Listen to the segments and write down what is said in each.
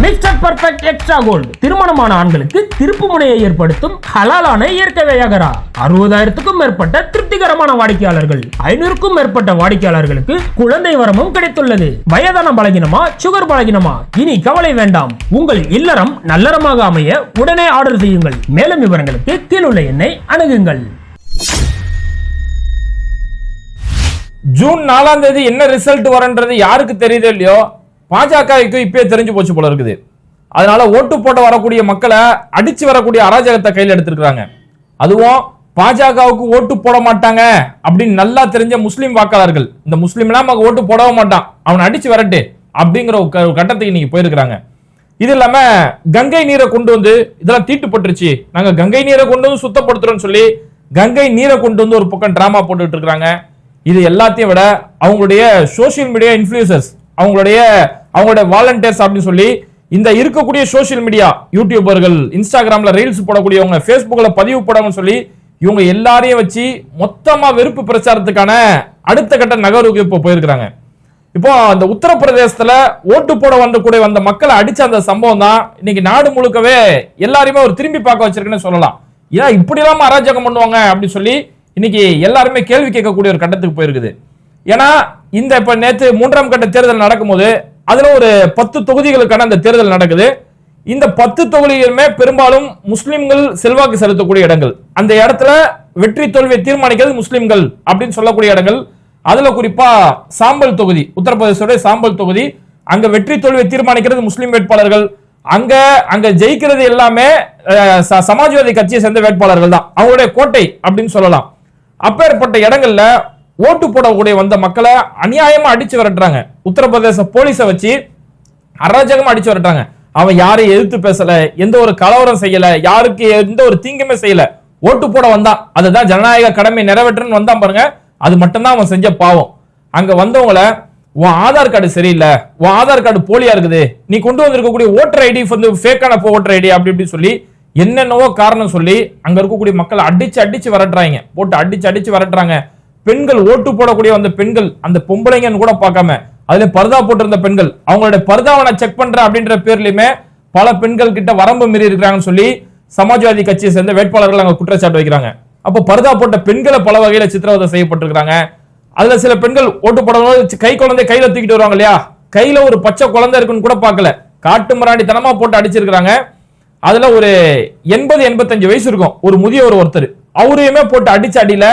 Mister perfect extra gold திருமணமான ஆண்களுக்கு திருப்பு முனையை ஏற்படுத்தும் ஹலாலான இயற்கை வியாகரா. அறுபதாயிரத்துக்கும் மேற்பட்ட திருப்திகரமான வாடிக்கையாளர்கள். ஐநூறுக்கும் மேற்பட்ட வாடிக்கையாளர்களுக்கு குழந்தை வரமும் கிடைத்துள்ளது. வயதான பலகினமா சுகர் பலகினமா? இனி கவலை வேண்டாம். உங்கள் இல்லறம் நல்லறமாக அமைய உடனே ஆர்டர் செய்யுங்கள். மேலும் விவரங்களுக்கு கீழுள்ள எண்ணை அணுகுங்கள். ஜூன் நாலாம் தேதி என்ன ரிசல்ட் வரன்றது யாருக்கு தெரியுது இல்லையோ? பாஜகவுக்கு இப்பயே தெரிஞ்சு போச்சு போல இருக்குது. அதனால ஓட்டு போட வரக்கூடிய மக்களை அடிச்சு வரக்கூடிய அராஜகத்தை கையில் எடுத்திருக்கிறாங்க. அதுவும் பாஜகவுக்கு ஓட்டு போட மாட்டாங்க அப்படின்னு நல்லா தெரிஞ்ச முஸ்லீம் வாக்காளர்கள். இந்த முஸ்லீம்லாம் நமக்கு ஓட்டு போடவே மாட்டான். அவனை அடிச்சு வரட்டு அப்படிங்கிற ஒரு கட்டத்துக்கு இன்னைக்கு போயிருக்கிறாங்க. இது இல்லாம கங்கை நீரை கொண்டு வந்து இதெல்லாம் தீட்டுப்பட்டுருச்சு நாங்க கங்கை நீரை கொண்டு வந்து சுத்தப்படுத்துறோம்னு சொல்லி கங்கை நீரை கொண்டு வந்து ஒரு பக்கம் டிராமா போட்டுட்டு இருக்கிறாங்க. இது எல்லாத்தையும் விட அவங்களுடைய சோஷியல் மீடியா இன்ஃபுளுசர்ஸ் அவங்களுடைய அவங்களுடைய வாலண்டியர்ஸ் அப்படின்னு சொல்லி இந்த இருக்கக்கூடிய சோஷியல் மீடியா யூடியூபர்கள் இன்ஸ்டாகிராம்ல ரீல்ஸ் போடக்கூடியவங்க ஃபேஸ்புக்ல பதிவு போடணும்னு சொல்லி இவங்க எல்லாரையும் வச்சு மொத்தமா வெறுப்பு பிரச்சாரத்துக்கான அடுத்த கட்ட நகர்வுக்கு இப்போ போயிருக்கிறாங்க. இப்போ அந்த உத்தரப்பிரதேசத்துல ஓட்டு போட வந்த கூட வந்த மக்களை அடிச்ச அந்த சம்பவம் தான் இன்னைக்கு நாடு முழுக்கவே எல்லாரையுமே ஒரு திரும்பி பார்க்க வச்சிருக்குன்னு சொல்லலாம். ஏன் இப்படி இல்லாம அராஜகம் பண்ணுவாங்க அப்படின்னு சொல்லி இன்னைக்கு எல்லாருமே கேள்வி கேட்கக்கூடிய ஒரு கட்டத்துக்கு போயிருக்குது. ஏன்னா இந்த இப்ப நேத்து மூன்றாம் கட்ட தேர்தல் நடக்கும்போது அதுல ஒரு பத்து தொகுதிகளுக்கான அந்த தேர்தல் நடக்குது. இந்த பத்து தொகுதிகளுமே பெரும்பாலும் முஸ்லிம்கள் செல்வாக்கு செலுத்தக்கூடிய இடங்கள். அந்த இடத்துல வெற்றி தோல்வியை தீர்மானிக்கிறது முஸ்லிம்கள் அப்படின்னு சொல்லக்கூடிய இடங்கள். அதுல குறிப்பா சாம்பல் தொகுதி உத்தரப்பிரதேசோட சாம்பல் தொகுதி அங்க வெற்றி தோல்வியை தீர்மானிக்கிறது முஸ்லிம் வேட்பாளர்கள். அங்க அங்க ஜெயிக்கிறது எல்லாமே ச- சமாஜ்வாதி கட்சியை சேர்ந்த வேட்பாளர்கள் தான். அவங்களுடைய கோட்டை அப்படின்னு சொல்லலாம். அப்பேற்பட்ட இடங்கள்ல ஓட்டு போடக்கூடிய வந்த மக்களை அநியாயமா அடிச்சு விரட்டுறாங்க. உத்தரப்பிரதேச போலீஸை வச்சு அராஜகமா அடிச்சு விரட்டுறாங்க. அவன் யாரையும் எதிர்த்து பேசல எந்த ஒரு கலவரம் செய்யல யாருக்கு எந்த ஒரு தீங்குமே செய்யல. ஓட்டு போட வந்தான் அதுதான் ஜனநாயக கடமை நிறைவேற்றுன்னு வந்தான் பாருங்க. அது மட்டும்தான் அவன் செஞ்ச பாவம். அங்க வந்தவங்கள உன் ஆதார் கார்டு சரியில்லை உன் ஆதார் கார்டு போலியா இருக்குது. நீ கொண்டு வந்திருக்கக்கூடிய ஓட்டர் ஐடி வந்து ஃபேக்கான ஓட்டர் ஐடி அப்படி இப்படி சொல்லி என்னென்னவோ காரணம் சொல்லி அங்க இருக்கக்கூடிய மக்களை அடிச்சு அடிச்சு விரட்டுறாங்க. போட்டு அடிச்சு அடிச்சு விரட்டுறாங்க. பெண்கள் ஓட்டு போடக்கூடிய அந்த பெண்கள் அந்த பொம்பளைங்கன்னு கூட பார்க்காம அதுல பர்தா போட்டிருந்த பெண்கள் அவங்களுடைய பர்தாவை நான் செக் பண்றேன் அப்படின்ற பேர்லயுமே பல பெண்கள் கிட்ட வரம்பு மீறி இருக்கிறாங்கன்னு சொல்லி சமாஜ்வாதி கட்சியை சேர்ந்த வேட்பாளர்கள் அங்க குற்றச்சாட்டு வைக்கிறாங்க. அப்போ பர்தா போட்ட பெண்களை பல வகையில சித்திரவதை செய்யப்பட்டிருக்கிறாங்க. அதுல சில பெண்கள் ஓட்டு போடும்போது கை குழந்தை கையில தூக்கிட்டு வருவாங்க இல்லையா? கையில ஒரு பச்சை குழந்தை இருக்குன்னு கூட பார்க்கல. காட்டு மிராண்டித்தனமா போட்டு அடிச்சிருக்கிறாங்க. அதுல ஒரு எண்பது எண்பத்தஞ்சு வயசு இருக்கும். ஒரு முதியவர் ஒருத்தர். அவரையுமே போட்டு அடிச்ச அடியில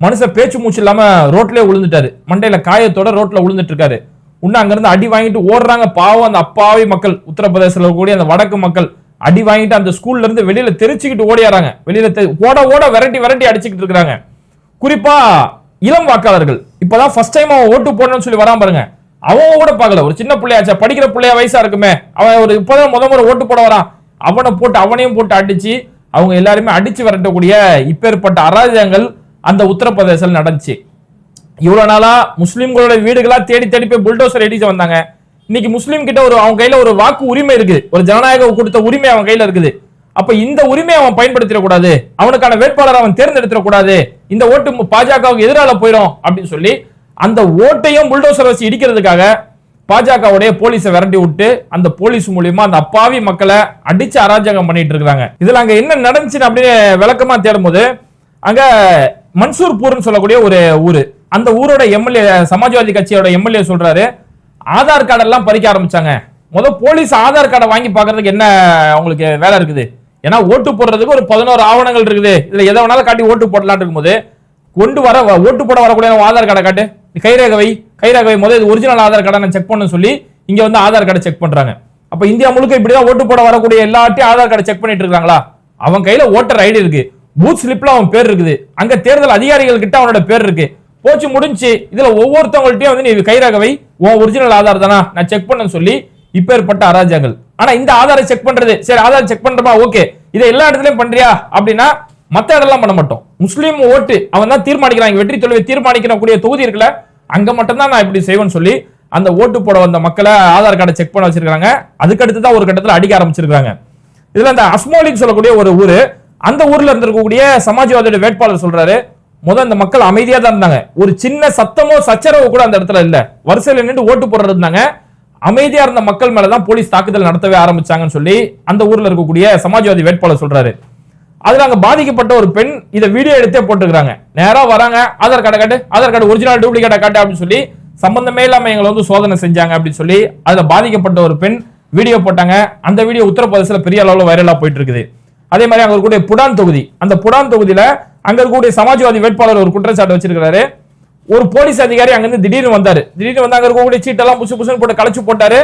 மனுஷன் பேச்சு மூச்சு இல்லாம ரோட்லயே விழுந்துட்டாரு மண்டையில காயத்தோட ரோட்ல விழுந்துட்டு இருக்காரு இன்னும் அங்கிருந்து அடி வாங்கிட்டு ஓடுறாங்க பாவம் அந்த அப்பாவி மக்கள். உத்தரப்பிரதேசத்துல கூடிய அந்த வடக்கு மக்கள். அடி வாங்கிட்டு அந்த ஸ்கூல்ல இருந்து வெளியில தெரிச்சுக்கிட்டு ஓடியாராங்க வெளியில ஓட ஓட விரட்டி விரட்டி அடிச்சுக்கிட்டு இருக்கிறாங்க குறிப்பா இளம் வாக்காளர்கள். இப்பதான் ஃபர்ஸ்ட் டைம் அவன் ஓட்டு போடணும்னு சொல்லி வரான் பாருங்க. அவன் கூட பார்க்கல. ஒரு சின்ன பிள்ளையாச்சா? படிக்கிற பிள்ளையா வயசா இருக்குமே. அவன் ஒரு இப்பதான் முத முறை ஓட்டு போட வரான். அவனை போட்டு அவனையும் போட்டு அடிச்சு அவங்க எல்லாருமே அடிச்சு விரட்டக்கூடிய இப்பேற்பட்ட அராஜகங்கள் அந்த உத்தரப்பிரதேசத்தில் நடந்துச்சு. இவ்வளோ நாளா முஸ்லீம்களோட வீடுகளா தேடி தேடி போய் புல்டோசர் அடிச்சு வந்தாங்க. இன்னைக்கு முஸ்லீம் கிட்ட ஒரு அவன் கையில ஒரு வாக்கு உரிமை இருக்குது. ஒரு ஜனநாயக கொடுத்த உரிமை அவன் கையில இருக்குது. அப்ப இந்த உரிமையை அவன் பயன்படுத்திடக்கூடாது அவனுக்கான வேட்பாளர் அவன் தேர்ந்தெடுத்துடக்கூடாது இந்த ஓட்டு பாஜகவுக்கு எதிரால போயிடும் அப்படின்னு சொல்லி அந்த ஓட்டையும் புல்டோசர் வச்சு இடிக்கிறதுக்காக பாஜகவுடைய போலீஸை விரட்டி விட்டு அந்த போலீஸ் மூலியமா அந்த அப்பாவி மக்களை அடிச்சு அராஜகம் பண்ணிட்டு இருக்காங்க இதுல அங்க என்ன நடந்துச்சுன்னு அப்படின்னு விளக்கமா தேடும்போது அங்க மன்சூர்பூர்னு சொல்லக்கூடிய ஒரு ஊர். அந்த ஊரோட எம்எல்ஏ சமாஜ்வாதி கட்சியோட எம்எல்ஏ சொல்றாரு ஆதார் கார்டெல்லாம் பறிக்க ஆரம்பிச்சாங்க. முதல் போலீஸ் ஆதார் கார்டை வாங்கி பார்க்கறதுக்கு என்ன அவங்களுக்கு வேலை இருக்குது? ஏன்னா ஓட்டு போடுறதுக்கு ஒரு பதினோரு ஆவணங்கள் இருக்குது. இதில் எதை வேணாலும் காட்டி ஓட்டு போடலாம்னு இருக்கும்போது கொண்டு வர வ- ஓட்டு போட வரக்கூடிய ஆதார் கார்டை காட்டு. நீ கைரேகை வை. வை. முதல் இது ஒரிஜினல் ஆதார் கார்டை நான் செக் பண்ண சொல்லி இங்கே வந்து ஆதார் கார்டை செக் பண்ணுறாங்க அப்போ இந்தியா முழுக்க இப்படி தான் ஓட்டு போட வரக்கூடிய எல்லாத்தையும் ஆதார் கார்டை செக் பண்ணிட்டு இருக்காங்களா? அவன் கையில் ஓட்டர் ஐடி இருக்குது பூத் ஸ்லிப்ல அவன் பேர் இருக்குது. அங்க தேர்தல் அதிகாரிகள் கிட்ட அவனோட பேர் இருக்கு. போச்சு முடிஞ்சு. இதுல ஒவ்வொருத்தவங்கள்ட்டையும் வந்து நீ கைரகவை உன் ஒரிஜினல் ஆதார் தானா? நான் செக் பண்ண சொல்லி இப்பேற்பட்ட அராஜகங்கள். ஆனா இந்த ஆதாரை செக் பண்றது. சரி ஆதார் செக் பண்றமா? ஓகே இதை எல்லா இடத்துலயும் பண்றியா? அப்படின்னா மத்த இடம்லாம் பண்ண மாட்டோம். முஸ்லீம் ஓட்டு அவன் தான் தீர்மானிக்கிறாங்க வெற்றி தோல்வியை தீர்மானிக்கக்கூடிய தொகுதி இருக்குல்ல அங்க மட்டும்தான் நான் இப்படி செய்வேன்னு சொல்லி அந்த ஓட்டு போட வந்த மக்களை ஆதார் கார்டை செக் பண்ண வச்சிருக்காங்க அதுக்கடுத்து தான் ஒரு கட்டத்தில் அடிக்க ஆரம்பிச்சிருக்காங்க இதுல அந்த அஸ்மோலின்னு சொல்லக்கூடிய ஒரு ஊரு அந்த ஊர்ல இருந்திருக்கக்கூடிய சமாஜ்வாதியோட வேட்பாளர் சொல்றாரு. முதல் அந்த மக்கள் அமைதியா தான் இருந்தாங்க. ஒரு சின்ன சத்தமோ சச்சரவோ கூட அந்த இடத்துல இல்ல. வரிசையில நின்று ஓட்டு போடுறது இருந்தாங்க. அமைதியா இருந்த மக்கள் மேலதான் போலீஸ் தாக்குதல் நடத்தவே ஆரம்பிச்சாங்கன்னு சொல்லி அந்த ஊர்ல இருக்கக்கூடிய சமாஜ்வாதி வேட்பாளர் சொல்றாரு. அதுல அங்க பாதிக்கப்பட்ட ஒரு பெண் இதை வீடியோ எடுத்தே போட்டுக்கிறாங்க. நேரா வராங்க. ஆதார் கார்டை காட்டு ஆதார் கார்டு ஒரிஜினல் டூப்ளிகேட்டை காட்டு அப்படின்னு சொல்லி சம்பந்தமே இல்லாம எங்களை வந்து சோதனை செஞ்சாங்க அப்படின்னு சொல்லி அதுல பாதிக்கப்பட்ட ஒரு பெண் வீடியோ போட்டாங்க. அந்த வீடியோ உத்தரப்பிரதேசல பெரிய அளவுல வைரலா போயிட்டு இருக்குது. அதே மாதிரி அங்க இருக்கக்கூடிய புடான் தொகுதி. அந்த புடான் தொகுதியில அங்க இருக்கக்கூடிய சமாஜ்வாதி வேட்பாளர் ஒரு குற்றச்சாட்டு வச்சிருக்கிறாரு. ஒரு போலீஸ் அதிகாரி அங்கிருந்து திடீர்னு வந்தாரு. திடீர்னு வந்து அங்க இருக்கக்கூடிய சீட்டெல்லாம் புசு புசுன்னு போட்டு களைச்சு போட்டாரு.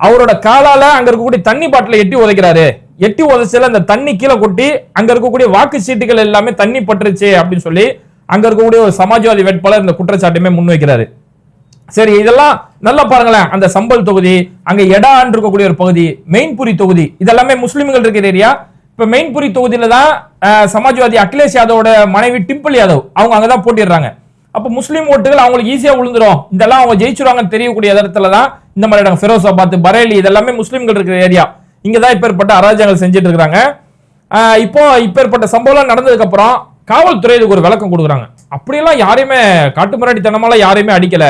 அவரோட காலால அங்க இருக்கக்கூடிய தண்ணி பாட்டில எட்டி உதைக்கிறாரு. எட்டி உதச்சல அந்த தண்ணி கீழே கொட்டி அங்க இருக்கக்கூடிய வாக்கு சீட்டுகள் எல்லாமே தண்ணி பட்டுருச்சு அப்படின்னு சொல்லி அங்க இருக்கக்கூடிய ஒரு சமாஜ்வாதி வேட்பாளர் இந்த குற்றச்சாட்டுமே முன்வைக்கிறாரு. சரி இதெல்லாம் நல்லா பாருங்களேன். அந்த சம்பல் தொகுதி அங்க எடான் இருக்கக்கூடிய ஒரு பகுதி மெயின்புரி தொகுதி இதெல்லாமே முஸ்லிம்கள் இருக்கிற ஏரியா. இப்ப மெயின்புரி தொகுதியில தான் சமாஜ்வாதி அகிலேஷ் யாதவோட மனைவி டிம்பிள் யாதவ் அவங்க அங்கதான் போட்டிடுறாங்க. அப்ப முஸ்லீம் ஓட்டுகள் அவங்களுக்கு ஈஸியா விழுந்துரும். இதெல்லாம் அவங்க ஜெயிச்சிருவாங்கன்னு தெரியக்கூடிய இடத்துல தான் இந்த மாதிரி இடம் ஃபெரோசாபாத் பரேலி இதெல்லாமே முஸ்லீம்கள் இருக்கிற ஏரியா இங்க தான் இப்பேற்பட்ட அராஜகங்கள் செஞ்சுட்டு இருக்காங்க. இப்போ இப்பேற்பட்ட சம்பவம்லாம் நடந்ததுக்கு அப்புறம் காவல்துறை இதுக்கு ஒரு விளக்கம் கொடுக்குறாங்க. அப்படியெல்லாம் யாரையுமே காட்டு மிராட்டித்தனமால யாரையுமே அடிக்கல.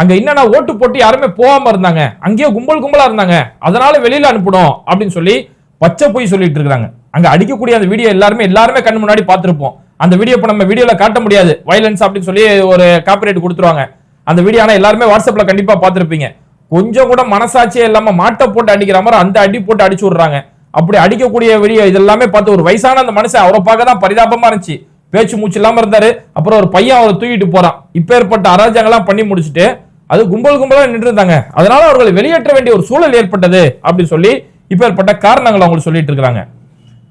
அங்க என்னன்னா ஓட்டு போட்டு யாருமே போகாம இருந்தாங்க. அங்கேயே கும்பல் கும்பலா இருந்தாங்க. அதனால வெளியில அனுப்பணும் அப்படின்னு சொல்லி பச்சை போய் சொல்லிட்டு இருக்காங்க. அங்க அடிக்கக்கூடிய அந்த வீடியோ எல்லாருமே எல்லாருமே கண்ணு முன்னாடி பார்த்துருப்போம். அந்த வீடியோ இப்ப நம்ம வீடியோல காட்ட முடியாது. வயலன்ஸ் அப்படின்னு சொல்லி ஒரு காப்பிரைட் கொடுத்துருவாங்க. அந்த வீடியோ ஆனா எல்லாருமே வாட்ஸ்அப்ல கண்டிப்பா பார்த்திருப்பீங்க. கொஞ்சம் கூட மனசாட்சியே இல்லாம மாட்டை போட்டு அடிக்கிற மாதிரி அந்த அடி போட்டு அடிச்சு விடுறாங்க. அப்படி அடிக்கக்கூடிய வீடியோ இதெல்லாமே பார்த்து ஒரு வயசான அந்த மனுஷன் அவரை பார்க்க தான் பரிதாபமா இருந்துச்சு. பேச்சு மூச்சு இல்லாம இருந்தாரு. அப்புறம் ஒரு பையன் அவரை தூக்கிட்டு போறான். இப்பேற்பட்ட அராஜகம்லாம் பண்ணி முடிச்சுட்டு அது கும்பல் கும்பலா நின்று இருந்தாங்க அதனால அவர்களை வெளியேற்ற வேண்டிய ஒரு சூழல் ஏற்பட்டது அப்படின்னு சொல்லி இப்பேற்பட்ட காரணங்கள் அவங்க சொல்லிட்டு இருக்காங்க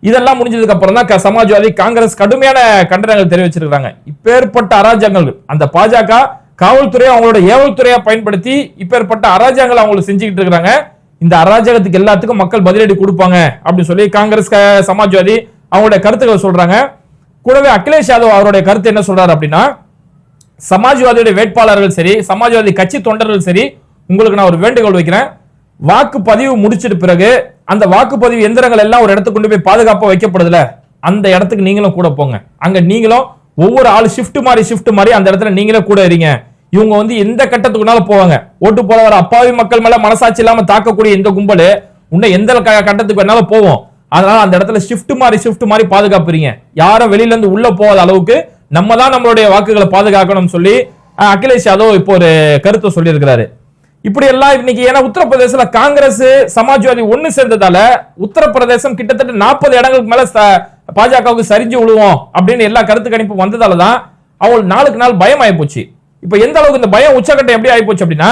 இதெல்லாம் முடிஞ்சதுக்கு அப்புறம் தான் க- சமாஜ்வாதி காங்கிரஸ் கடுமையான கண்டனங்கள் தெரிவிச்சிருக்கிறாங்க. இப்பேற்பட்ட அராஜகங்கள் அந்த பாஜக காவல்துறையை அவங்களோட ஏவல்துறையா பயன்படுத்தி இப்பேற்பட்ட அராஜகங்கள் அவங்களுக்கு செஞ்சுக்கிட்டு இருக்காங்க இந்த அராஜகத்துக்கு எல்லாத்துக்கும் மக்கள் பதிலடி கொடுப்பாங்க அப்படின்னு சொல்லி காங்கிரஸ் சமாஜ்வாதி அவங்களுடைய கருத்துக்களை சொல்றாங்க. கூடவே அகிலேஷ் யாதவ் அவருடைய கருத்து என்ன சொல்றாரு அப்படின்னா சமாஜ்வாதியுடைய வேட்பாளர்கள் சரி சமாஜ்வாதி கட்சி தொண்டர்கள் சரி உங்களுக்கு நான் ஒரு வேண்டுகோள் வைக்கிறேன். வாக்குப்பதிவு முடிச்சிட்ட பிறகு அந்த வாக்குப்பதிவு எந்திரங்கள் எல்லாம் ஒரு இடத்துக்கு கொண்டு போய் பாதுகாப்பாக வைக்கப்படுதுல அந்த இடத்துக்கு நீங்களும் கூட போங்க. அங்க நீங்களும் ஒவ்வொரு ஆள் ஷிஃப்ட் மாதிரி ஷிஃப்ட் மாதிரி அந்த இடத்துல நீங்களும் கூட இருங்க. இவங்க வந்து எந்த கட்டத்துக்குனாலும் போவாங்க. ஓட்டு போல வர அப்பாவி மக்கள் மேல மனசாட்சி இல்லாம தாக்கக்கூடிய இந்த கும்பல் உன்னை எந்த க- கட்டத்துக்கு வேணாலும் போவோம். அதனால அந்த இடத்துல ஷிஃப்ட் மாதிரி ஷிஃப்ட் மாதிரி பாதுகாப்புறீங்க. யாரும் வெளியில இருந்து உள்ள போகாத அளவுக்கு நம்ம தான் நம்மளுடைய வாக்குகளை பாதுகாக்கணும்னு சொல்லி அகிலேஷ் யாதவ் இப்போ ஒரு கருத்தை சொல்லியிருக்கிறாரு. இப்படி எல்லாம் இன்னைக்கு ஏன்னா உத்தரப்பிரதேசல காங்கிரஸ் சமாஜ்வாதி ஒன்னு சேர்ந்ததால உத்தரப்பிரதேசம் கிட்டத்தட்ட நாற்பது இடங்களுக்கு மேல ச- பாஜகவுக்கு சரிஞ்சு விழுவோம் அப்படின்னு எல்லா கருத்து கணிப்பு வந்ததால தான் அவங்களுக்கு நாளுக்கு நாள் பயம் ஆயிப்போச்சு இப்ப எந்த அளவுக்கு இந்த பயம் உச்சக்கட்டம் எப்படி ஆயிப்போச்சு அப்படின்னா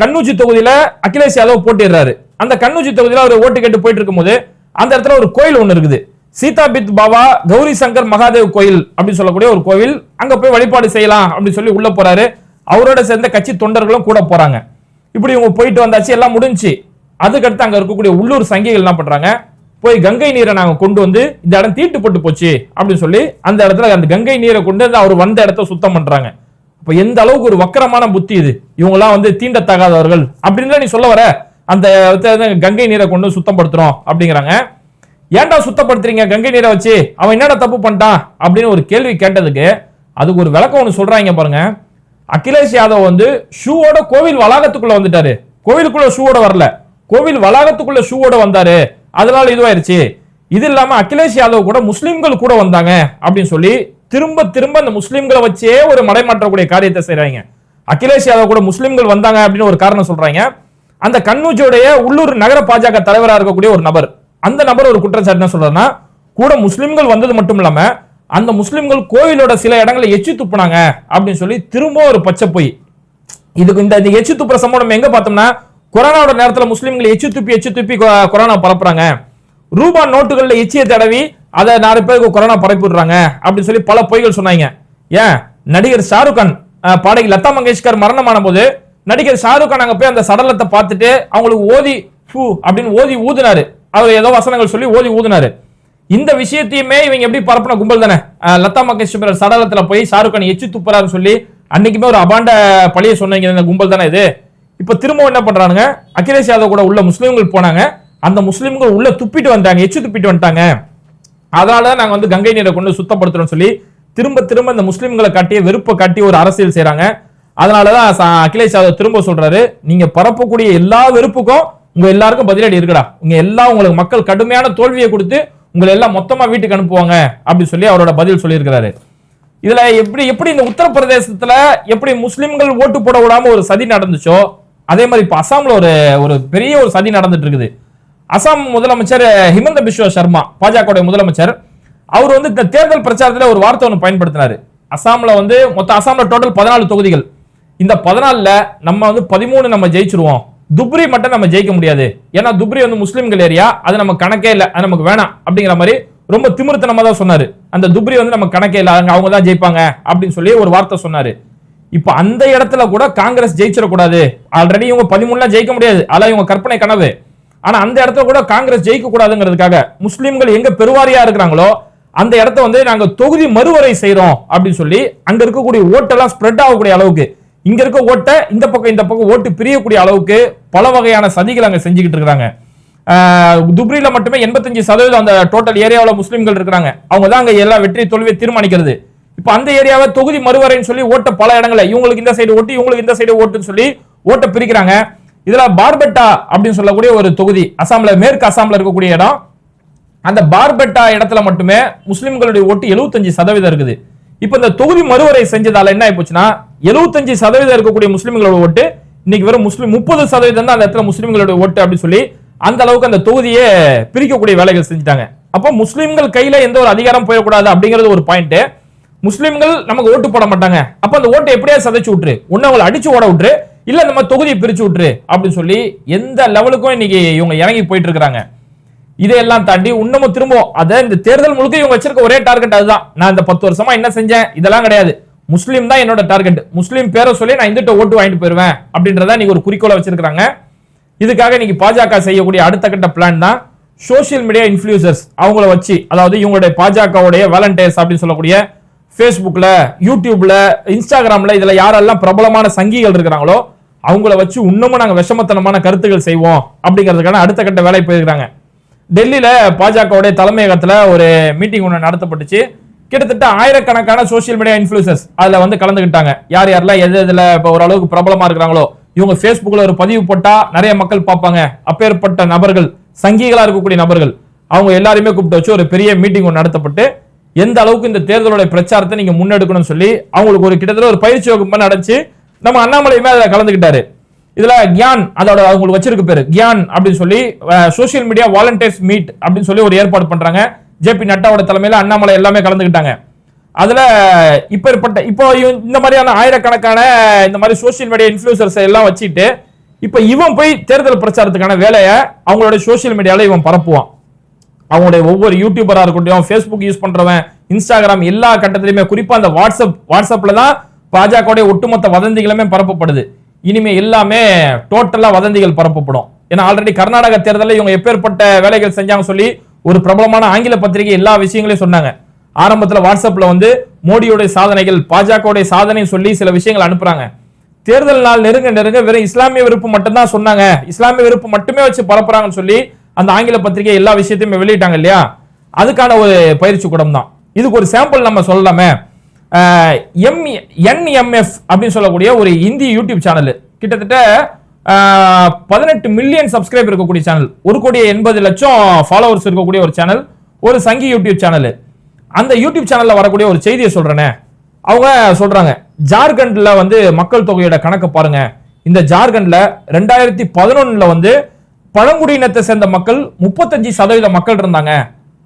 கண்ணூச்சி தொகுதியில அகிலேஷ் யாதவ் போட்டிடுறாரு. அந்த கண்ணூச்சி தொகுதியில அவர் ஓட்டு கேட்டு போயிட்டு இருக்கும்போது அந்த இடத்துல ஒரு கோயில் ஒண்ணு இருக்குது. சீதாபித் பாபா கௌரி சங்கர் மகாதேவ் கோயில் அப்படின்னு சொல்லக்கூடிய ஒரு கோவில். அங்க போய் வழிபாடு செய்யலாம் அப்படின்னு சொல்லி உள்ள போறாரு. அவரோட சேர்ந்த கட்சி தொண்டர்களும் கூட போறாங்க. இப்படி இவங்க போயிட்டு வந்தாச்சு எல்லாம் முடிஞ்சுச்சு அதுக்கடுத்து அங்க இருக்கக்கூடிய உள்ளூர் சங்கிகள் என்ன பண்றாங்க? போய் கங்கை நீரை நாங்க கொண்டு வந்து இந்த இடம் தீட்டுப்பட்டு போச்சு அப்படின்னு சொல்லி அந்த இடத்துல அந்த கங்கை நீரை கொண்டு வந்து அவர் வந்த இடத்த சுத்தம் பண்றாங்க. அப்ப எந்த அளவுக்கு ஒரு வக்கரமான புத்தி இது? இவங்கெல்லாம் வந்து தீண்டத்தகாதவர்கள் அப்படின்னு நீ சொல்ல வர. அந்த கங்கை நீரை கொண்டு வந்து சுத்தப்படுத்துறோம் அப்படிங்கிறாங்க. ஏன்டா சுத்தப்படுத்துறீங்க கங்கை நீரை வச்சு? அவன் என்னடா தப்பு பண்ணிட்டான் அப்படின்னு ஒரு கேள்வி கேட்டதுக்கு அதுக்கு ஒரு விளக்கம் ஒன்று சொல்றாங்க பாருங்க. அகிலேஷ் யாதவ் வந்து ஷூவோட கோவில் வளாகத்துக்குள்ள வந்துட்டாரு. கோவிலுக்குள்ள ஷூவோட வரல. கோவில் வளாகத்துக்குள்ள ஷூவோட வந்தாரு. அதனால இதுவாயிருச்சு. இது இல்லாம அகிலேஷ் யாதவ் கூட முஸ்லிம்கள் கூட வந்தாங்க அப்படின்னு சொல்லி திரும்ப திரும்ப அந்த முஸ்லிம்களை வச்சே ஒரு மடைமாற்றக்கூடிய காரியத்தை செய்றாங்க. அகிலேஷ் யாதவ் கூட முஸ்லிம்கள் வந்தாங்க அப்படின்னு ஒரு காரணம் சொல்றாங்க. அந்த கண்ணூஜியுடைய உள்ளூர் நகர பாஜக தலைவராக இருக்கக்கூடிய ஒரு நபர். அந்த நபர் ஒரு குற்றச்சாட்டு என்ன சொல்றாருன்னா கூட முஸ்லிம்கள் வந்தது மட்டும் இல்லாம அந்த முஸ்லிம்கள் கோயிலோட சில இடங்களை எச்சி துப்புனாங்க அப்படின்னு சொல்லி திரும்ப ஒரு பச்சை பொய். இதுக்கு இந்த இந்த எச்சு துப்புற சம்பவம் நம்ம எங்க பார்த்தோம்னா கொரோனாவோட நேரத்தில் முஸ்லீம்கள் எச்சு துப்பி எச்சு துப்பி கொரோனா பரப்புறாங்க. ரூபா நோட்டுகளில் எச்சியை தடவி அதை நாலு பேருக்கு கொரோனா பரப்பி விடுறாங்க அப்படின்னு சொல்லி பல பொய்கள் சொன்னாங்க. ஏன்? நடிகர் ஷாருக் கான் பாடகி லதா மங்கேஷ்கர் மரணமான போது நடிகர் ஷாருக் கான் அங்கே போய் அந்த சடலத்தை பார்த்துட்டு அவங்களுக்கு ஓதி ஃபூ அப்படின்னு ஓதி ஊதினாரு. அவர் ஏதோ வசனங்கள் சொல்லி ஓதி ஊதுனாரு. இந்த விஷயத்தையுமே இவங்க எப்படி பரப்புன கும்பல் தானே? லதா மங்கேஷ்கர் சடலத்துல போய் ஷாருக் கான் எச்சு துப்புறாருன்னு சொல்லி அன்னைக்குமே ஒரு அபாண்ட பழிய சொன்னீங்க இந்த கும்பல் தானே இது? இப்ப திரும்பவும் என்ன பண்ணுறானுங்க அகிலேஷ் யாதவ் கூட உள்ள முஸ்லீம்கள் போனாங்க. அந்த முஸ்லீம்கள் உள்ள துப்பிட்டு வந்தாங்க எச்சு துப்பிட்டு வந்துட்டாங்க. அதனால தான் நாங்க வந்து கங்கை நீரை கொண்டு சுத்தப்படுத்துறோம்னு சொல்லி திரும்ப திரும்ப இந்த முஸ்லீம்களை காட்டிய வெறுப்பை காட்டி ஒரு அரசியல் செய்றாங்க. அதனாலதான் ச- அகிலேஷ் யாதவ் திரும்ப சொல்றாரு நீங்க பரப்பக்கூடிய எல்லா வெறுப்புக்கும் உங்க எல்லாருக்கும் பதிலடி இருக்குடா. உங்க எல்லா உங்களுக்கு மக்கள் கடுமையான தோல்வியை கொடுத்து உங்களை எல்லாம் மொத்தமா வீட்டுக்கு அனுப்புவாங்க அப்படின்னு சொல்லி அவரோட பதில் சொல்லியிருக்கிறாரு. இதுல எப்படி எப்படி இந்த உத்தரப்பிரதேசத்துல எப்படி முஸ்லிம்கள் ஓட்டு போட விடாம ஒரு சதி நடந்துச்சோ அதே மாதிரி இப்போ அசாமில் ஒரு ஒரு பெரிய ஒரு சதி நடந்துட்டு இருக்குது அசாம் முதலமைச்சர் ஹிமந்த பிஸ்வ சர்மா பாஜக முதலமைச்சர் அவர் வந்து இந்த தேர்தல் பிரச்சாரத்தில் ஒரு வார்த்தை ஒன்று பயன்படுத்தினாரு. அசாமில் வந்து மொத்தம் அசாம்ல டோட்டல் பதினாலு தொகுதிகள். இந்த பதினாலில் நம்ம வந்து பதிமூணு நம்ம ஜெயிச்சிருவோம். துப்ரி மட்டும் நம்ம ஜெயிக்க முடியாது. ஏன்னா துப்ரி வந்து முஸ்லீம்கள் ஏரியா. அது நம்ம கணக்கே இல்லை. அது நமக்கு வேணாம் அப்படிங்கிற மாதிரி ரொம்ப திமிருத்தனமா தான் சொன்னாரு. அந்த துப்ரி வந்து நம்ம கணக்கே இல்லை. அவங்க தான் ஜெயிப்பாங்க அப்படின்னு சொல்லி ஒரு வார்த்தை சொன்னாரு. இப்ப அந்த இடத்துல கூட காங்கிரஸ் ஜெயிச்சிடக்கூடாது. ஆல்ரெடி இவங்க பதிமூணுல ஜெயிக்க முடியாது. அதெல்லாம் இவங்க கற்பனை கனவு. ஆனா அந்த இடத்துல கூட காங்கிரஸ் ஜெயிக்க கூடாதுங்கிறதுக்காக முஸ்லீம்கள் எங்க பெருவாரியா இருக்கிறாங்களோ அந்த இடத்த வந்து நாங்க தொகுதி மறுவரை செய்யறோம் அப்படின்னு சொல்லி அங்க இருக்கக்கூடிய ஓட்டெல்லாம் ஸ்ப்ரெட் ஆகக்கூடிய அளவுக்கு இங்க இருக்க ஓட்டை இந்த பக்கம் இந்த பக்கம் ஓட்டு பிரியக்கூடிய அளவுக்கு பல வகையான சதிகள் அங்க செஞ்சுக்கிட்டு இருக்கிறாங்க. துப்ரியில மட்டுமே எண்பத்தஞ்சு சதவீதம் அந்த டோட்டல் ஏரியாவில் முஸ்லீம்கள் இருக்கிறாங்க. அவங்க தான் அங்க எல்லா வெற்றி தோல்வியை தீர்மானிக்கிறது. இப்ப அந்த ஏரியாவை தொகுதி மறுவரைன்னு சொல்லி ஓட்ட பல இடங்களை இவங்களுக்கு இந்த சைடு ஓட்டு இவங்களுக்கு இந்த சைடு ஓட்டுன்னு சொல்லி ஓட்டை பிரிக்கிறாங்க. இதுல பார்பெட்டா அப்படின்னு சொல்லக்கூடிய ஒரு தொகுதி அசாம்ல மேற்கு அசாம்ல இருக்கக்கூடிய இடம். அந்த பார்பெட்டா இடத்துல மட்டுமே முஸ்லிம்களுடைய ஓட்டு 75% சதவீதம் இருக்குது. இப்ப இந்த தொகுதி மறுவரை செஞ்சதால என்ன ஆயிப்போச்சுன்னா எழுபத்தஞ்சு சதவீதம் இருக்கக்கூடிய முஸ்லீம்களோட ஓட்டு இன்னைக்கு வெறும் முஸ்லீம் முப்பது சதவீதம் தான் அந்த இடத்துல முஸ்லீம்களோட ஓட்டு அப்படின்னு சொல்லி அந்த அளவுக்கு அந்த தொகுதியை பிரிக்கக்கூடிய வேலைகள் செஞ்சுட்டாங்க. அப்போ முஸ்லீம்கள் கையில எந்த ஒரு அதிகாரம் போயிடக்கூடாது அப்படிங்கிறது ஒரு பாயிண்ட் முஸ்லீம்கள் நமக்கு ஓட்டு போட மாட்டாங்க. அப்ப அந்த ஓட்டை எப்படியா சதைச்சு விட்டுரு? ஒன்னு அவங்களை அடிச்சு ஓட விட்டுரு இல்ல நம்ம தொகுதியை பிரிச்சு விட்டுரு அப்படின்னு சொல்லி எந்த லெவலுக்கும் இன்னைக்கு இவங்க இறங்கி போயிட்டு இருக்கிறாங்க. இதையெல்லாம் தாண்டி இன்னமும் திரும்பவும் அதை இந்த தேர்தல் முழுக்க இவங்க வச்சிருக்க ஒரே டார்கெட் அதுதான். நான் இந்த பத்து வருஷமா என்ன செஞ்சேன்? இதெல்லாம் கிடையாது. முஸ்லீம் தான் என்னோட டார்கெட் முஸ்லீம் பேரை சொல்லி நான் இந்த ஓட்டு வாங்கிட்டு போயிருவேன் அப்படின்றத நீங்க ஒரு குறிக்கோளை வச்சிருக்காங்க இதுக்காக நீங்க பாஜக செய்யக்கூடிய அடுத்த கட்ட பிளான் தான் சோஷியல் மீடியா இன்ஃபுளுசர்ஸ் அவங்கள வச்சு அதாவது இவங்களுடைய பாஜகவுடைய வேலண்டைன்ஸ் அப்படின்னு சொல்லக்கூடிய ஃபேஸ்புக்கில் யூடியூப்ல இன்ஸ்டாகிராமில் இதில் யாரெல்லாம் பிரபலமான சங்கிகள் இருக்கிறாங்களோ அவங்கள வச்சு இன்னமும் நாங்கள் விஷமத்தனமான கருத்துக்கள் செய்வோம் அப்படிங்கிறதுக்கான அடுத்த கட்ட வேலை போயிருக்கிறாங்க. டெல்லியில் பாஜகவுடைய தலைமையகத்தில் ஒரு மீட்டிங் ஒன்று நடத்தப்பட்டுச்சு. கிட்டத்தட்ட ஆயிரக்கணக்கான சோஷியல் மீடியா இன்ஃபுளுசஸ் அதுல வந்து கலந்துக்கிட்டாங்க யார் யாரெல்லாம் எது எதுல இப்போ ஓரளவுக்கு பிரபலமா இருக்கிறாங்களோ இவங்க ஃபேஸ்புக்கில் ஒரு பதிவு போட்டா நிறைய மக்கள் பார்ப்பாங்க. அப்பேற்பட்ட நபர்கள் சங்கிகளா இருக்கக்கூடிய நபர்கள் அவங்க எல்லாருமே கூப்பிட்டு வச்சு ஒரு பெரிய மீட்டிங் ஒன்று நடத்தப்பட்டு எந்த அளவுக்கு இந்த தேர்தலுடைய பிரச்சாரத்தை நீங்க முன்னெடுக்கணும்னு சொல்லி அவங்களுக்கு ஒரு கிட்டத்தட்ட ஒரு பயிற்சி வகுப்பு நடந்துச்சு. நம்ம அண்ணாமலையுமே அதில் கலந்துக்கிட்டாரு இதுல கியான் அதோட அவங்களுக்கு வச்சிருக்க பேரு கியான் அப்படின்னு சொல்லி சோஷியல் மீடியா வாலண்டியர்ஸ் மீட் அப்படின்னு சொல்லி ஒரு ஏற்பாடு பண்றாங்க. ஜேபி நட்டாவோட தலைமையில் அண்ணாமலை எல்லாமே கலந்துக்கிட்டாங்க. அதில் இப்போ ஏற்பட்ட இப்போ இவன் இந்த மாதிரியான ஆயிரக்கணக்கான இந்த மாதிரி சோஷியல் மீடியா இன்ஃபுளுசர்ஸ் எல்லாம் வச்சுட்டு இப்போ இவன் போய் தேர்தல் பிரச்சாரத்துக்கான வேலையை அவங்களோட சோஷியல் மீடியாவில் இவன் பரப்புவான். அவங்களுடைய ஒவ்வொரு யூடியூபராக இருக்கட்டும் ஃபேஸ்புக் யூஸ் பண்ணுறவன் இன்ஸ்டாகிராம் எல்லா கட்டத்திலையுமே குறிப்பாக அந்த வாட்ஸ்அப் வாட்ஸ்அப்பில் தான் பாஜகவுடைய ஒட்டுமொத்த வதந்திகளுமே பரப்பப்படுது. இனிமே எல்லாமே டோட்டலாக வதந்திகள் பரப்பப்படும். ஏன்னா ஆல்ரெடி கர்நாடக தேர்தலில் இவங்க எப்பேற்பட்ட வேலைகள் செஞ்சாங்க சொல்லி ஒரு பிரபலமான ஆங்கில பத்திரிகை எல்லா விஷயங்களையும் சொன்னாங்க. ஆரம்பத்தில் வாட்ஸ்அப்பில் வந்து மோடியோடைய சாதனைகள் பாஜகவுடைய சாதனை சொல்லி சில விஷயங்கள் அனுப்புறாங்க. தேர்தல் நாள் நெருங்க நெருங்க வெறும் இஸ்லாமிய விருப்பு மட்டும்தான் சொன்னாங்க. இஸ்லாமிய விருப்பு மட்டுமே வச்சு பரப்புறாங்கன்னு சொல்லி அந்த ஆங்கில பத்திரிகை எல்லா விஷயத்தையுமே வெளியிட்டாங்க இல்லையா? அதுக்கான ஒரு பயிற்சி கூடம் தான் இதுக்கு ஒரு சாம்பிள் நம்ம சொல்லலாமே. எம் என்எம்எஃப் அப்படின்னு சொல்லக்கூடிய ஒரு இந்தி யூடியூப் சேனல் கிட்டத்தட்ட பதினெட்டு மில்லியன் சப்ஸ்கிரைபர் இருக்கக்கூடிய சேனல் ஒரு கோடி எண்பது லட்சம் ஃபாலோவர்ஸ் இருக்கக்கூடிய ஒரு சேனல் ஒரு சங்கி யூடியூப் சேனல் அந்த யூடியூப் சேனல்ல வரக்கூடிய ஒரு செய்தியை சொல்றேனே. அவங்க சொல்றாங்க ஜார்க்கண்ட்ல வந்து மக்கள் தொகையோட கணக்கு பாருங்க. இந்த ஜார்க்கண்ட்ல ரெண்டாயிரத்தி பதினொன்னுல வந்து பழங்குடியினத்தை சேர்ந்த மக்கள் முப்பத்தஞ்சு சதவீத மக்கள் இருந்தாங்க.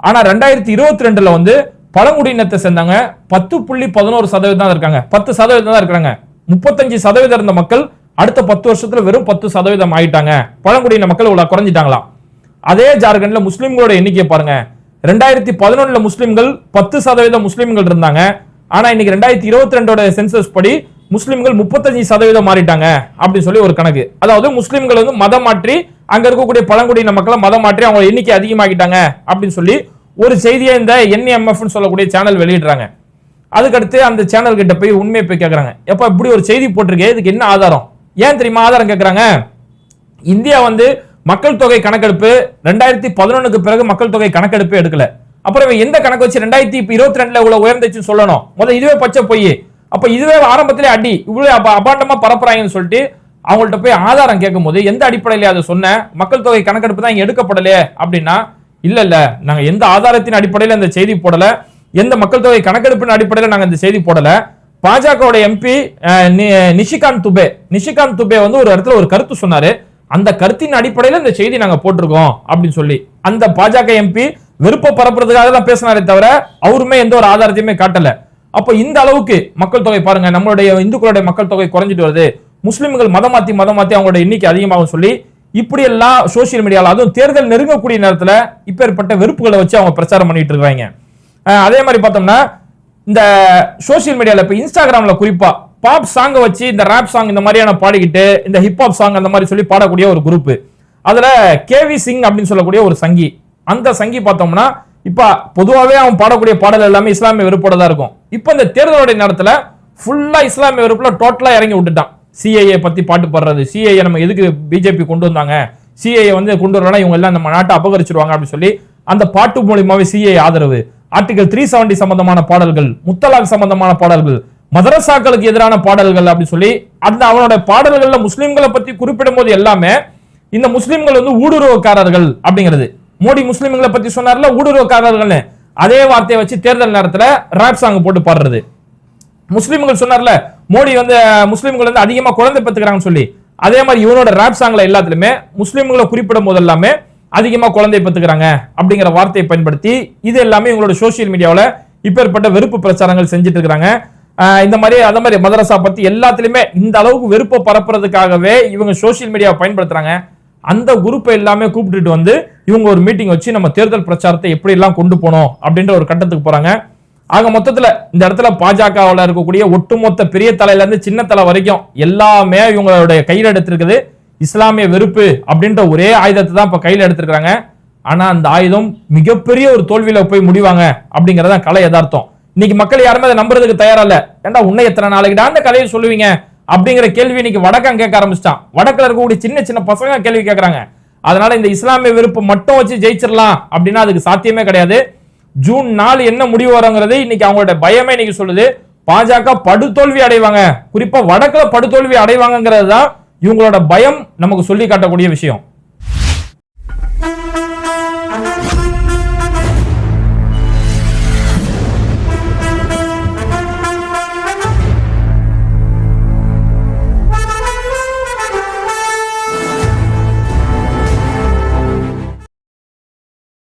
ஆனா ரெண்டாயிரத்தி இருபத்தி ரெண்டுல வந்து பழங்குடியினத்தை சேர்ந்தாங்க பத்து புள்ளி பதினோரு சதவீதம் தான் இருக்காங்க. பத்து சதவீதம் தான் இருக்கிறாங்க முப்பத்தஞ்சு சதவீதம் இருந்த மக்கள் அடுத்த பத்து வருஷத்துல வெறும் பத்து சதவீதம் ஆயிட்டாங்க. பழங்குடியின மக்கள் இவ்வளவு குறைஞ்சிட்டாங்களாம் அதே ஜார்க்கண்ட்ல முஸ்லிம்களோட எண்ணிக்கை பாருங்க. ரெண்டாயிரத்தி பதினொன்னுல முஸ்லிம்கள் பத்து சதவீதம் முஸ்லிம்கள் இருந்தாங்க. ஆனா இன்னைக்கு ரெண்டாயிரத்தி இருபத்தி ரெண்டோட சென்சஸ் படி முஸ்லிம்கள் முப்பத்தஞ்சு சதவீதம் மாறிட்டாங்க அப்படின்னு சொல்லி ஒரு கணக்கு. அதாவது முஸ்லிம்கள் வந்து மதம் மாற்றி அங்க இருக்கக்கூடிய பழங்குடியின மக்களை மதம் மாற்றி அவங்க எண்ணிக்கை அதிகமாக்கிட்டாங்க அப்படின்னு சொல்லி ஒரு செய்தியை இந்த என்எம்எஃப் சொல்லக்கூடிய சேனல் வெளியிடுறாங்க. அதுக்கடுத்து அந்த சேனல் கிட்ட போய் உண்மையை போய் கேட்கறாங்க எப்ப இப்படி ஒரு செய்தி போட்டிருக்கே? இதுக்கு என்ன ஆதாரம்? ஏன் தெரியுமா ஆதாரம் கேட்கறாங்க இந்தியா வந்து மக்கள் தொகை கணக்கெடுப்பு ரெண்டாயிரத்தி பதினொன்னுக்கு பிறகு மக்கள் தொகை கணக்கெடுப்பு எடுக்கல. அப்புறம் எந்த கணக்கு வச்சு ரெண்டாயிரத்தி இருபத்தி ரெண்டுல இவ்வளவு உயர்ந்துச்சுன்னு சொல்லணும்? முதல்ல இதுவே பச்சை பொய். அப்ப இதுவே ஆரம்பத்திலே அடி. இவ்வளவு அபாண்டமா பரப்புறாங்கன்னு சொல்லிட்டு அவங்கள்ட்ட போய் ஆதாரம் கேட்கும்போது எந்த அடிப்படையில அதை சொன்ன? மக்கள் தொகை கணக்கெடுப்பு தான் இங்க எடுக்கப்படலையே அப்படின்னா இல்ல இல்ல. நாங்க எந்த ஆதாரத்தின் அடிப்படையில இந்த செய்தி போடல? எந்த மக்கள் தொகை கணக்கெடுப்பின் அடிப்படையில் நாங்க இந்த செய்தி போடல? பாஜகவோட எம்பி நிஷிகாந்த் துபே. நிஷிகாந்த் துபே வந்து ஒரு இடத்துல ஒரு கருத்து சொன்னாரு. அந்த கருத்தின் அடிப்படையில் இந்த செய்தி நாங்க போட்டிருக்கோம் அப்படின்னு சொல்லி. அந்த பாஜக எம்பி வெறுப்ப பரப்புறதுக்காக தான் பேசினாரே தவிர அவருமே எந்த ஒரு ஆதாரத்தையுமே காட்டல. அப்ப இந்த அளவுக்கு மக்கள் தொகை பாருங்க நம்மளுடைய இந்துக்களுடைய மக்கள் தொகை குறைஞ்சிட்டு வருது. முஸ்லிம்கள் மதம் மாத்தி மதம் மாத்தி அவங்களோட எண்ணிக்கை அதிகமாகும் சொல்லி இப்படி எல்லாம் சோசியல் மீடியாவில் அதுவும் தேர்தல் நெருங்கக்கூடிய நேரத்தில் இப்பேற்பட்ட வெறுப்புகளை வச்சு அவங்க பிரச்சாரம் பண்ணிட்டு இருக்காங்க. அதே மாதிரி பார்த்தோம்னா இந்த சோஷியல் மீடியாவில் இப்போ இன்ஸ்டாகிராமில் குறிப்பாக பாப் சாங்கை வச்சு இந்த ரேப் சாங் இந்த மாதிரியான பாடிக்கிட்டு இந்த ஹிப்ஹாப் சாங் அந்த மாதிரி சொல்லி பாடக்கூடிய ஒரு குரூப் அதில் கேவி சிங் அப்படின்னு சொல்லக்கூடிய ஒரு சங்கி. அந்த சங்கி பார்த்தோம்னா இப்போ பொதுவாகவே அவன் பாடக்கூடிய பாடல் எல்லாமே இஸ்லாமிய வெறுப்போட தான் இருக்கும். இப்போ இந்த தேர்தலுடைய நேரத்தில் ஃபுல்லாக இஸ்லாமிய வெறுப்பில் டோட்டலாக இறங்கி விட்டுட்டான். சிஐஏ பற்றி பாட்டு பாடுறது சிஐஏ நம்ம எதுக்கு பிஜேபி கொண்டு வந்தாங்க? சிஐஏ வந்து கொண்டு வரலாம் இவங்க எல்லாம் நம்ம நாட்டை அபகரிச்சிருவாங்க அப்படின்னு சொல்லி அந்த பாட்டு மூலியமாகவே சிஐ ஆதரவு. ஆர்டிகல் த்ரீ செவன்டி சம்பந்தமான பாடல்கள் முத்தலாக் சம்பந்தமான பாடல்கள் மதரசாக்களுக்கு எதிரான பாடல்கள் அப்படின்னு சொல்லி அந்த அவனோட பாடல்கள்ல முஸ்லிம்களை பத்தி குறிப்பிடும் போது எல்லாமே இந்த முஸ்லிம்கள் வந்து ஊடுருவக்காரர்கள் அப்படிங்கிறது. மோடி முஸ்லிம்களை பத்தி சொன்னார்ல ஊடுருவக்காரர்கள்னு. அதே வார்த்தையை வச்சு தேர்தல் நேரத்தில் ரேப் சாங் போட்டு பாடுறது. முஸ்லிம்கள் சொன்னார்ல மோடி வந்து முஸ்லீம்கள் முஸ்லிம்கள் வந்து அதிகமாக குழந்தை பெற்றுக்கிறாங்கன்னு சொல்லி. அதே மாதிரி இவனோட ரேப் சாங்ல எல்லாத்துலயுமே முஸ்லிம்களை குறிப்பிடும் போது எல்லாமே அதிகமாக குழந்தை பெற்றுக்கிறாங்க அப்படிங்கிற வார்த்தையை பயன்படுத்தி இது எல்லாமே இவங்களோட சோசியல் மீடியாவில் இப்பேற்பட்ட வெறுப்பு பிரச்சாரங்கள் செஞ்சுட்டு இருக்கிறாங்க. இந்த மாதிரி அந்த மாதிரி மதரசா பத்தி எல்லாத்துலயுமே இந்த அளவுக்கு வெறுப்பை பரப்புறதுக்காகவே இவங்க சோசியல் மீடியாவை பயன்படுத்துறாங்க. அந்த குரூப்பை எல்லாமே கூப்பிட்டுட்டு வந்து இவங்க ஒரு மீட்டிங் வச்சு நம்ம தேர்தல் பிரச்சாரத்தை எப்படி எல்லாம் கொண்டு போனோம் அப்படின்ற ஒரு கட்டத்துக்கு போறாங்க. ஆக மொத்தத்துல இந்த இடத்துல பாஜகவில் இருக்கக்கூடிய ஒட்டுமொத்த பெரிய தலையில இருந்து சின்ன தலை வரைக்கும் எல்லாமே இவங்களுடைய கையில் எடுத்திருக்குது. இஸ்லாமிய வெறுப்பு அப்படின்ற ஒரே ஆயுதத்தை தான் இப்போ கையில் எடுத்திருக்கிறாங்க. ஆனால் அந்த ஆயுதம் மிகப்பெரிய ஒரு தோல்வியில் போய் முடிவாங்க அப்படிங்கறத கலை யதார்த்தம். இன்னைக்கு மக்கள் யாருமே அதை நம்புறதுக்கு தயாரா இல்ல உன்னை எத்தனை நாளைக்கு அந்த கதையை சொல்லுவீங்க? அப்படிங்கிற கேள்வி இன்னைக்கு வடக்கம் கேட்க ஆரம்பிச்சிட்டான். வடக்கில் இருக்கக்கூடிய சின்ன சின்ன பசங்க கேள்வி கேட்கறாங்க. அதனால இந்த இஸ்லாமிய வெறுப்பு மட்டும் வச்சு ஜெயிச்சிடலாம் அப்படின்னா அதுக்கு சாத்தியமே கிடையாது. ஜூன் நாலு என்ன முடிவு வருங்கிறது இன்னைக்கு அவங்களோட பயமே இன்னைக்கு சொல்லுது. பாஜக படுதோல்வி அடைவாங்க. குறிப்பா வடக்குல படுதோல்வி அடைவாங்கங்கிறது தான் இவங்களோட பயம் நமக்கு சொல்லி காட்டக்கூடிய விஷயம்.